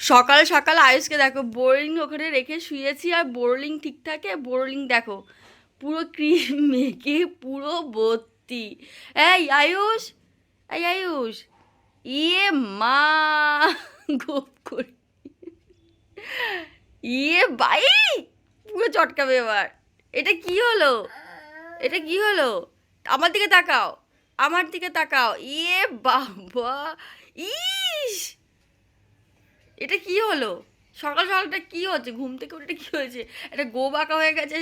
সকাল সকাল আয়ুষকে দেখো, বোরলিং ওখানে রেখে শুয়েছি আর বোরলিং ঠিক থাকে, বোরলিং দেখো, পুরো ক্রিম মেখে পুরো ভর্তি। এই আয়ুষ এই আয়ুষ ইয়ে মা, গোপ করে। ইয়ে বাই, পুরো চটকাবে এবার। এটা কি হলো? এটা কি হলো? আমার দিকে তাকাও, আমার দিকে তাকাও। ইয়ে বাবা ইস এটা কি হলো? সকাল সকালটা কি হচ্ছে? ঘুম থেকে উঠে কি হয়েছে? একটা গো বাঁকা হয়ে গেছে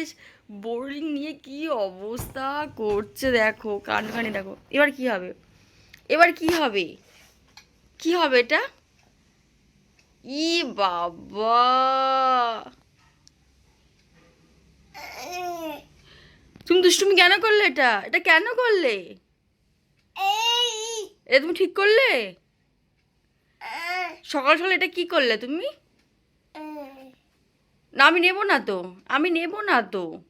বোরিং নিয়ে কি অবস্থা করছে দেখো কানখানি দেখো। এবার কি হবে? এবার কি হবে? কি হবে এটা? ই বাবা! তুমি দুষ্টুমি কেন করলে এটা? এটা কেন করলে? এটা তুমি ঠিক করলে? সকাল সকাল এটা কি করলে তুমি? না আমি নেব না তো। আমি নেব না তো।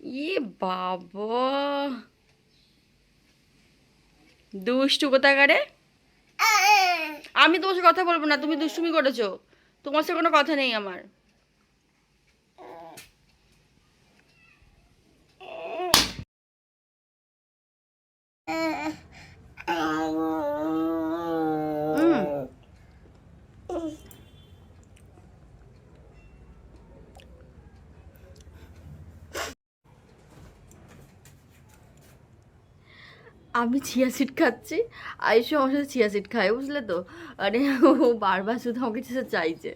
ইয়ে বাবা। দুষ্টু কোথাকারে? আমি তোমার সাথে কথা বলব না তুমি দুষ্টুমি করেছ। তোমার সাথে কোনো কথা নেই আমার। আমি চিয়া সিড খাচ্ছি। আয়ুষ আমার সাথে চিয়া সিড খায়, বুঝলে তো? মানে ও বারবার শুধু আমাকে কিছু চাইছে।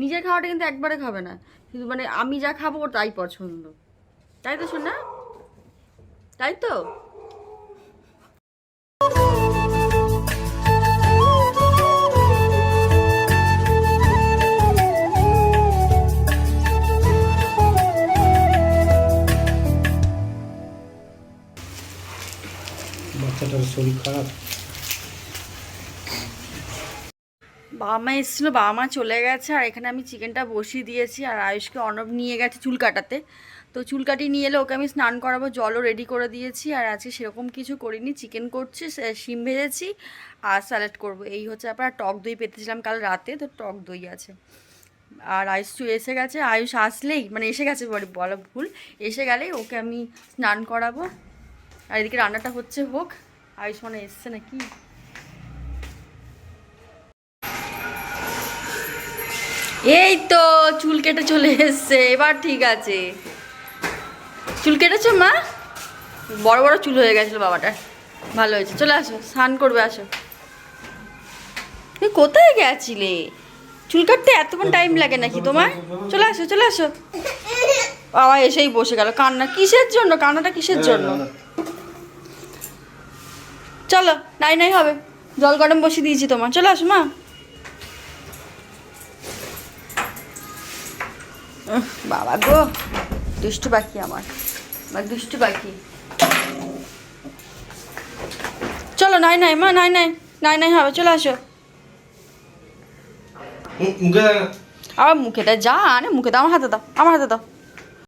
নিজের খাওয়াটা কিন্তু একবারে খাবে না। কিন্তু মানে আমি যা খাব ওর তাই পছন্দ। তাই তো শোনা তাই তো? বাচ্চাটার শরীর খারাপ। বাবা মা এসেছিল, বাবা মা চলে গেছে, আর এখানে আমি চিকেনটা বসিয়ে দিয়েছি, আর আয়ুষকে অনব নিয়ে গেছে চুল কাটাতে। তো চুল কাটিয়ে নিয়ে এলে ওকে আমি স্নান করাবো, জলও রেডি করে দিয়েছি, আর আজকে সেরকম কিছু করিনি। চিকেন করছি শিম ভেজেছি, আর স্যালাড করব। এই হচ্ছে আপনার টক দই পেতেছিলাম কাল রাতে, তো টক দই আছে। আর আয়ুষ এসে গেছে, আয়ুষ আসলেই মানে এসে গেছে বলা ভুল, এসে গেলেই ওকে আমি স্নান করাবো। আর এদিকে রান্নাটা হচ্ছে হোক। আয়ুষ মানে এসছে নাকি? এই তো, চুল কেটে চলে এসছে, এবার ঠিক আছে। চুল কেটেছো মা? বড় বড় চুল হয়ে গেছিল বাবাটার। ভালো হয়েছে, চলে আসো, স্নান করবে, আসো। তুমি কোথায় গেছিলে? চুল কাটতে এতক্ষণ টাইম লাগে নাকি তোমার? চলে আসো চলে আসো। বাবা এসেই বসে গেল, কান্না কিসের জন্য? কান্নাটা কিসের জন্য? চলো নাই নাই হবে। জল গরম বসিয়ে দিয়েছি তোমার। চলে আসো মা। বাবা গো দুষ্টু পাখি আমার। আমার দুষ্টু পাখি। চলো নাই নাই মা নাই নাই নাই নাই হবে চলে আসো। আবার মুখেটা যা আনে মুখে দাও আমার হাতে দাও আমার হাতে দাও।